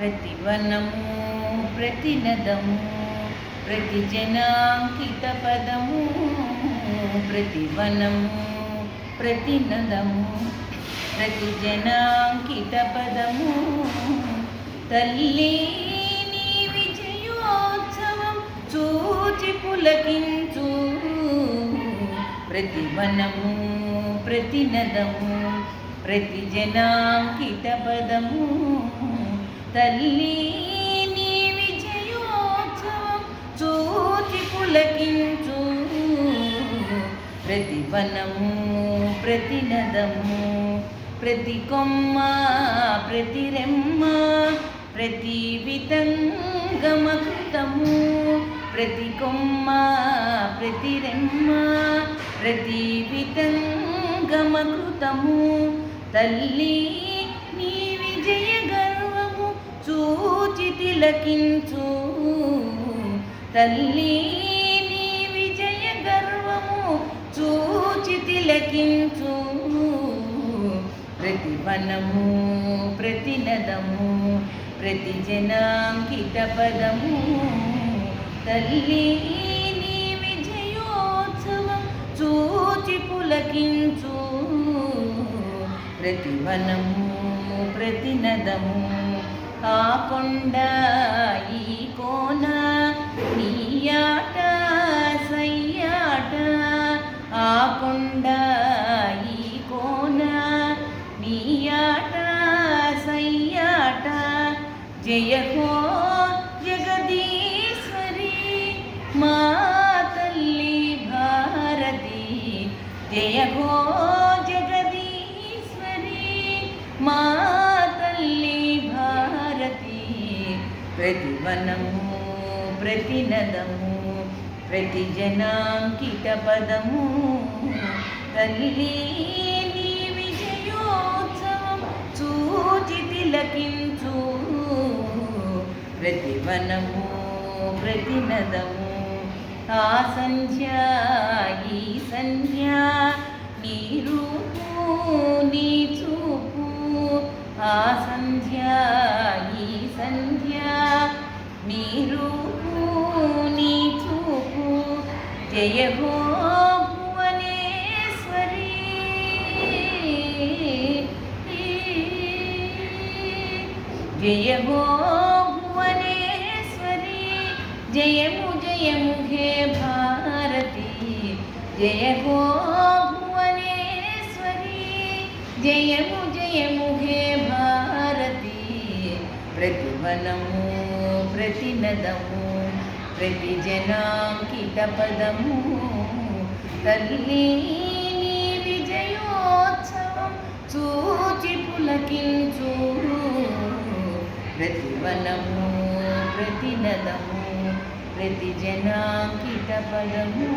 ప్రతివనము ప్రతినదము ప్రతి జనాంకిత పదము ప్రతివనము ప్రతినదము ప్రతి జనాంకిత పదము. తల్లి నీ విజయోత్సవం చూచి పులకించు. ప్రతివనము ప్రతి నదము ప్రతి జనాంకిత పదము. తల్లి నీ విజయోత్సవం చూచి పులకించు. ప్రతి వనము ప్రతి నదము ప్రతి కొమ్మ ప్రతి రెమ్మ ప్రతి వితంగమకృతము ప్రతి కొమ్మ ప్రతి రెమ్మ ప్రతి వితంగమకృతము. తల్లి చూచి తిలకించు. తల్లి నీ విజయ గర్వము చూచి తిలకించు. ప్రతి వనము ప్రతి నదము ప్రతి జనాంకిత పదము. తల్లి నీ విజయోత్సవం చూచి పులకించు. ప్రతి వనము ప్రతి నదము కాకుండా ఈ కోన నీయాట సయ్యాట. ఆకుండా ఈ కోన నీయాట సయ్యాట. జయ హో ప్రతి వనము ప్రతి నదము ప్రతి జనాంకిత పదము తల్లి నీ విజయోత్సవం చూచి తిలకించు. ప్రతి వనము ప్రతి నదము ఆ సంధ్య ఈ సంధ్య నీ రూపు నీ చూపు ఆ సంధ్య నీ రూపు నీ చూపు జయ హో భువనేశ్వరి జయ హో భువనేశ్వరి జయము జయము హే భారతి జయ హో భువనేశ్వరి జయము జయము హే ప్రతినదము ప్రతి ప్రతి జనాంకిత పదము తల్లి నీ విజయోత్సవం చూచి పులకించు ప్రతి వనము ప్రతి నదము ప్రతి జనాంకిత పదము